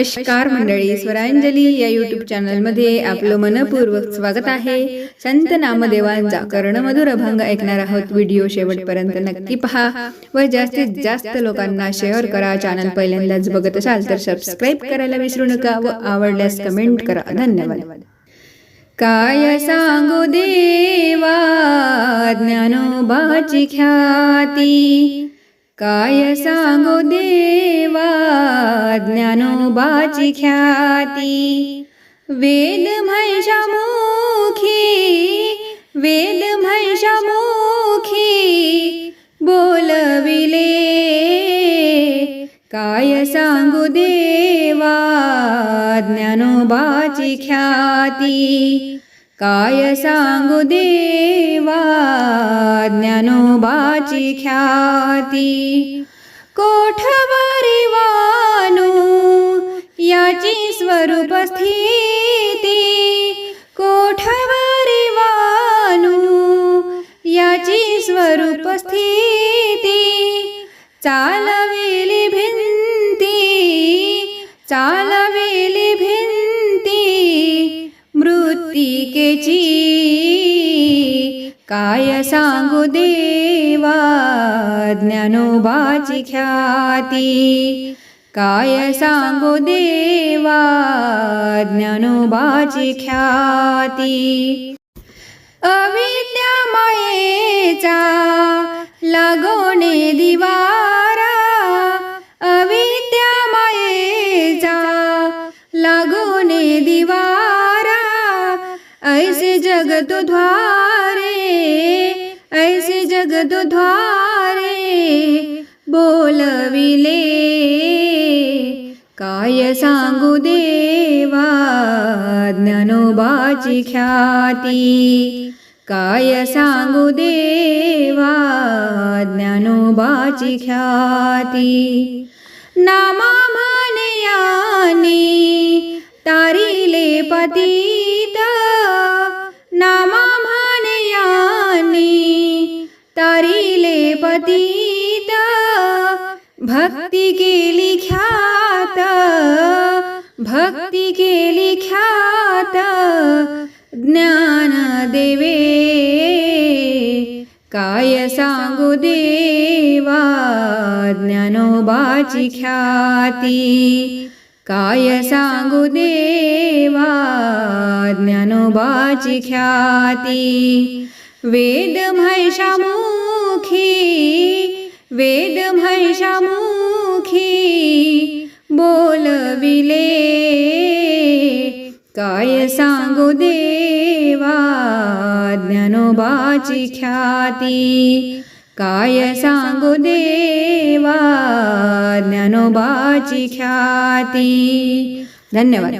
नमस्कार मंडळी स्वरांजली या युट्यूब चॅनलमध्ये आपलं मनपूर्वक स्वागत आहे. संत नामदेवांचा कर्ण मधुर अभंग ऐकणार आहोत. व्हिडिओ शेवटपर्यंत नक्की पहा. व जास्तीत जास्त लोकांना शेअर करा. चॅनल पहिल्यांदाच बघत असाल तर सबस्क्राईब करायला विसरू नका व आवडल्यास कमेंट करा. धन्यवाद. काय सांगू देवा ज्ञानोबाची ख्याती? काय सांगू देवा ज्ञानोबाची ख्याती। वेद म्हैशामुखी वेद म्हैशामुखी बोलविले काय सांगू देवा ज्ञानोबाची ख्याती काय सांगू देवा? ज्ञानोबाची ख्याती. कोठवरी वानू याची स्वरूप स्थिती. कोठवरी वानू याची स्वरूप स्थिती. चालवेली भिंती चालवेली टीकेची काय सांगू देवा? ज्ञानोबाची ख्याती. काय सांगू देवा? ज्ञानोबाची ख्याती. अविद्या मायेचा ऐसे जगत द्वारे ऐसे जगत द्वारे बोलविले काय सांगू देवा ज्ञानोबाची ख्याती। काय सांगू देवा ज्ञानोबाची ख्याती। नामा म्हणयानी तारिले पती पतित भक्ती केली ख्यात भक्ती केली ख्यात ज्ञान देवे काय सांगू देवा ज्ञानोबाची ख्याती काय सांगू देवा ज्ञानोबाची ख्याती वेद म्हैशामुखी वेद म्हैशामुखी बोलविले. काय सांगू देवा ज्ञानोबाची ख्याती. काय सांगू देवा ज्ञानोबाची ख्याती. धन्यवाद.